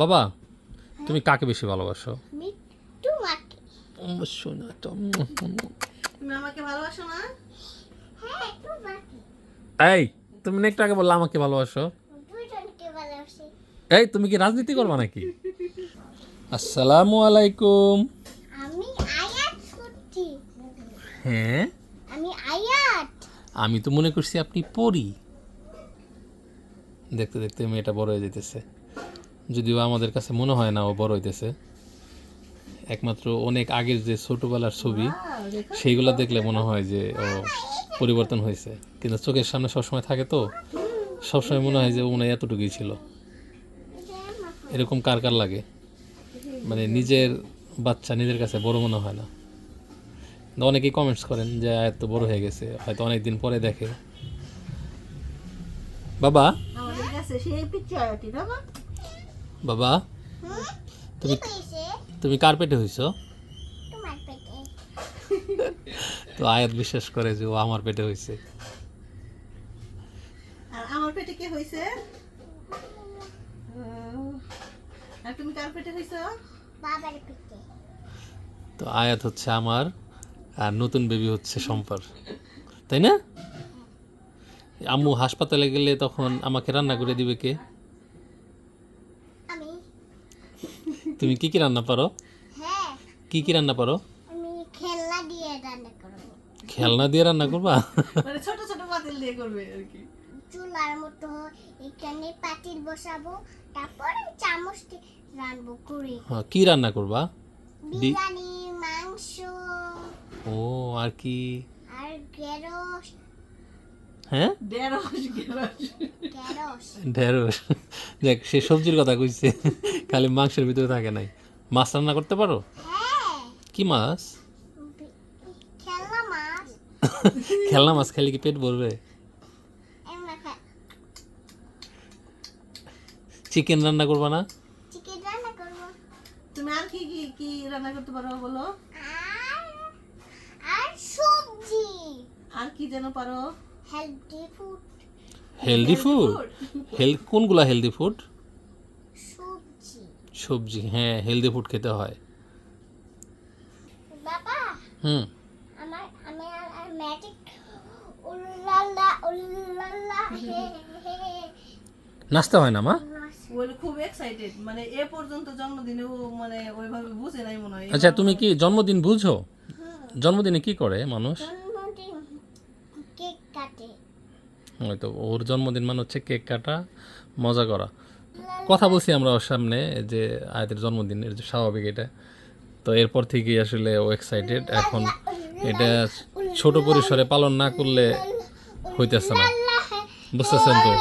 বাবা তুমি কাকে বেশি ভালোবাসো? মিট্টু মাকে। শোনা তো। তুমি আমাকে ভালোবাসো না? হ্যাঁ এই তুমি না একটু আগে বললে আমাকে ভালোবাসো? এই তুমি কি রাজনীতি করবা নাকি? আসসালামু আলাইকুম। আমি আয়াত সত্যি হ্যাঁ? আমি আয়াত। আমি তো মনে করছি আপনি পড়ি দেখতে দেখতে মেয়েটা বড় হয়ে যেতেছে যদিও আমাদের কাছে মনে হয় না ও বড় হইতেছে। একমাত্র অনেক আগের যে ছোটবেলার ছবি, সেইগুলো দেখলে মনে হয় যে ও পরিবর্তন হয়েছে। কিন্তু চোখের সামনে সবসময় থাকে তো, সবসময় মনে হয় যে মনে হয় এতটুকুই ছিল। এরকম কার কার লাগে? মানে নিজের বাচ্চা নিজের কাছে বড় মনে হয় না। অনেকেই কমেন্টস করেন যে এত বড় হয়ে গেছে, হয়তো অনেক দিন পরে দেখে। বাবা। বাবা তুমি তুমি কার পেটে হইছো? তোমার পেটে। তো আয়াত বিশ্বাস করে যে ও আমার পেটে হইছে। আর আমার পেটে কে হয়েছে আর তুমি কার পেটে হয়েছো বাবার পেটে। তো আয়াত হচ্ছে আমার আর নতুন বেবি হচ্ছে সম্পার তাই না? আম্মু হাসপাতালে গেলে তখন আমাকে রান্না করে দিবে কে আমি তুমি কি কি রান্না পারো? হ্যাঁ। কি কি রান্না পারো? আমি খেলনা দিয়ে রান্না করব। খেলনা দিয়ে রান্না করবা? মানে ছোট ছোট পাতিল দিয়ে করবে আর কি। চুলার মতো এখানে পাতিল বসাবো তারপর চামচ দিয়ে রান্না করে। হ্যাঁ, কি রান্না করবা? বিরিয়ানি মাংস। ও আর কি? আর গেরস হ্যাঁ? ঢেঁড়স দেখ সে সবজির কথা কইছে খালি মাংসের ভিতরে থাকে নাই। মাছ রান্না করতে পারো? হ্যাঁ। কি মাছ? খেলনা মাছ। খেলে কি পেট ভরবে? চিকেন রান্না করবা না? চিকেন রান্না করব। তুমি আর কি কি কি রান্না করতে পারো বলো? আর আর সবজি। আর কি যেন পারো? হেলদি ফুড হেলদি ফুড হেল কোনগুলা হেলদি ফুড সবজি। সবজি হ্যাঁ হেলদি ফুড খেতে হয়। বাবা হুম। আমার আমি আর ম্যাজিক উল্লাল্লা উল্লাল্লা হে হে নাচতে হয় না মা? খুব এক্সাইটেড মানে এ পর্যন্ত জন্মদিনে ও মানে ওইভাবে বুঝে নাই মনে হয়। আচ্ছা তুমি কি জন্মদিন বুঝো? জন্মদিনে কি করে মানুষ? কাটে। হয়তো ওর জন্মদিন মানে হচ্ছে কেক কাটা মজা করা। কথা বলছি আমরা ওর সামনে যে আয়াতের জন্মদিন এর যে স্বাভাবিক এটা। তো এরপর থেকেই আসলে ও এক্সাইটেড এখন এটা ছোট পরিসরে পালন না করলে হইতেছে না। বুঝতেছেন তো?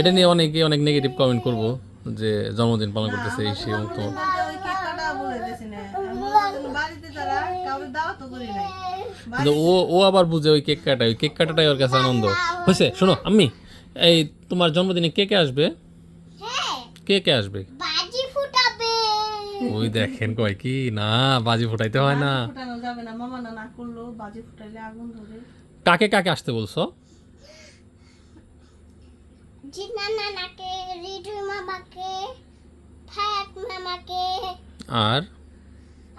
এটা নিয়ে অনেকে অনেক নেগেটিভ কমেন্ট করব যে জন্মদিন পালন করতেছে এই সেই মতো ওই কেক কাটা বলে দিছি না আমরা কোনো বাড়িতে তারা কাউকে দাওয়াতও করি নাই। কিন্তু ও ও আবার বুঝে ওই কেক কাটা ওই কেক কাটাটাই ওর কাছে আনন্দ। হয়েছে শোনো আম্মি এই তোমার জন্মদিনে কে কে আসবে? কে কে আসবে? ওই দেখেন কয় কি না বাজি ফোটাইতে হয় না। ফুটানো যাবে না মামা না না করল বাজি ফুটাইলে আগুন ধরে কাকে কাকে আসতে বলছো? জিনা নানাকে রিডু মামাকে ফায়াত মামাকে। আর?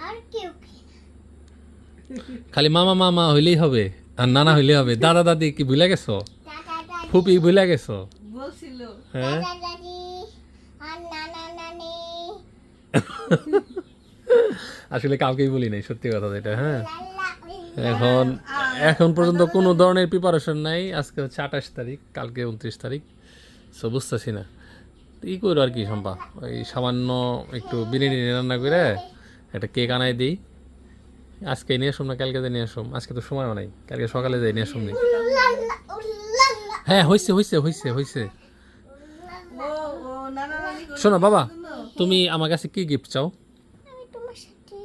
আর কেউ কে? খালি মামা মামা হইলেই হবে আর নানা হইলেই হবে। দাদা দাদি কি ভুলে গেছো? ফুপি ভুলে গেছো? হ্যাঁ? আসলে কাউকেই বলি নাই সত্যি কথা যেটা হ্যাঁ? এখন এখন পর্যন্ত কোনো ধরনের প্রিপারেশন নাই। আজকে হচ্ছে আঠাশ তারিখ কালকে উনত্রিশ তারিখ। সো বুঝতেছি না। ই করো আর কি সম্পা ওই সামান্য একটু বিরিয়ানি রান্না করে একটা কেক আনাই দিই। আজকে নিয়ে আসুন না কালকে নিয়ে আসুন আজকে তো সময়ও নাই। কালকে সকালে যাই নিয়ে আসুন নি। হ্যাঁ হয়েছে হয়েছে হয়েছে হয়েছে শোনো বাবা তুমি আমার কাছে কি গিফট চাও? আমি তোমার সাথে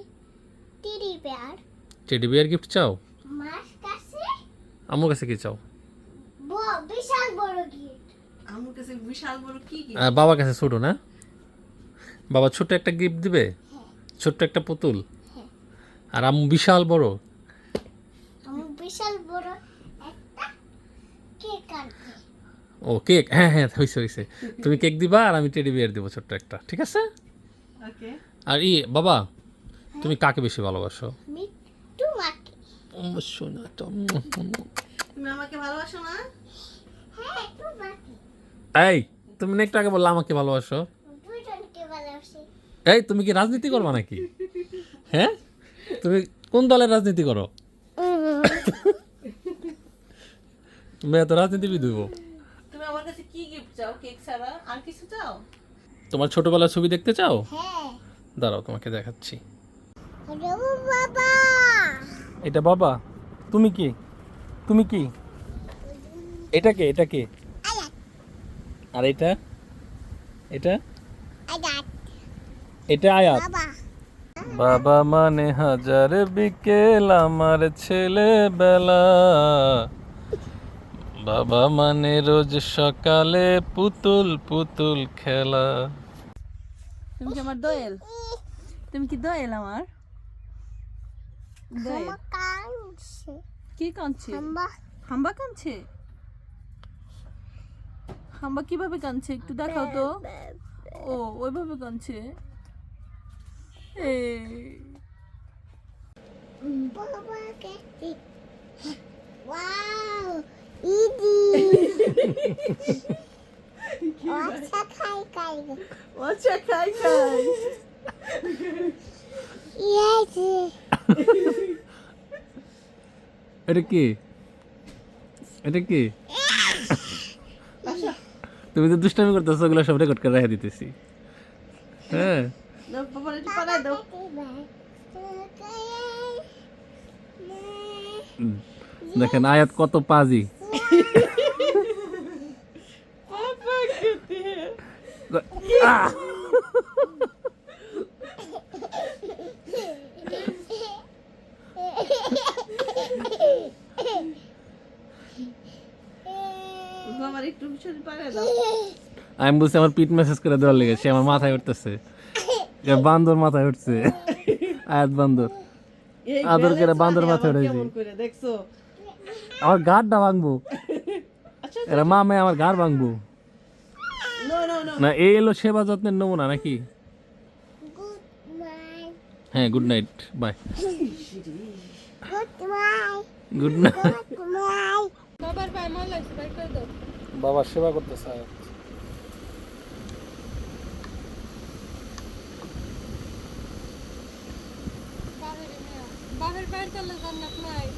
টিডি বেয়ার টেডি বিয়ার গিফট চাও? আমার কাছে? কি চাও? ব- বিশাল বড় গিফট আমার কাছে বিশাল বড় কি কি আর বাবার কাছে ছোট না? বাবা ছোট্ট একটা গিফট দিবে? ছোট্ট একটা পুতুল? আর আম্মু বিশাল বড়। আমি বিশাল বড় একটা কেক আনবে ও কেক? হ্যাঁ হ্যাঁ হয়েছে হয়েছে তুমি কেক দিবা আর আমি টেডি বিয়ার দেবো ছোট্ট একটা ঠিক আছে? ওকে। আর ই বাবা তুমি কাকে বেশি ভালোবাসো? মিট্টু মাকে উম, শোনা তো তুমি আমাকে ভালোবাসো না? হ্যাঁ এই তুমি না একটু আগে বললে আমাকে ভালোবাসো। এই তুমি কি রাজনীতি করবা নাকি? হ্যাঁ? তুমি কোন দলের রাজনীতি করো? তুমি এত রাজনীতিবিদ হইব। তুমি আমার কাছে কি গিফট চাও? কেক ছাড়া আর কিছু চাও? তোমার ছোটবেলার ছবি দেখতে চাও? হ্যাঁ। দাঁড়াও তোমাকে দেখাচ্ছি। বাবা। এটা বাবা? তুমি কি? তুমি কি? এটা কে? এটা কে? আর এটা? এটা? এটা আয়াত। বাবা মানে হাজার বিকেল আমার ছেলেবেলা। বাবা মানে রোজ সকালে পুতুল পুতুল খেলা। তুমি কি আমার দোয়েল? তুমি কি দোয়েল আমার? দোয়েল। কি কাঁদছে? হাম্বা। হাম্বা কাঁদছে? হাম্বা কীভাবে কাঁদছে? একটু দেখাও তো। ও ওইভাবে কাঁদছে এই বাবা কাঁদছে ওয়াও ইদি আচ্ছা খাই খাই আচ্ছা খাই খাই এটা কি? এটা কি? তুমি তো দুষ্টামি করতেছো ওগুলো সব রেকর্ড করে রেখে দিতেছি। হ্যাঁ। দাও বাবা একটু পালাই দাও। দেখেন আয়াত কত পাজি। আমি বলছি আমার পিট মেসেজ করে দেওয়ার লেগে সে আমার মাথায় উঠতেছে। এ বান্দর মাথায় উঠছে। আয়াত বান্দর। আদর করে বান্দর মাথায়। কেমন করে দেখছ? আমার গাড়টা ভাঙবো। আচ্ছা এরা মা মেয়ে আমার গাড় ভাঙবো। নো নো নো না এই এলো সেবা যত্নের নমুনা নাকি? হ্যাঁ good night bye good night বাবার সেবা করতেছে আয়াত বাবার বাইর করলে জান্নাত নাই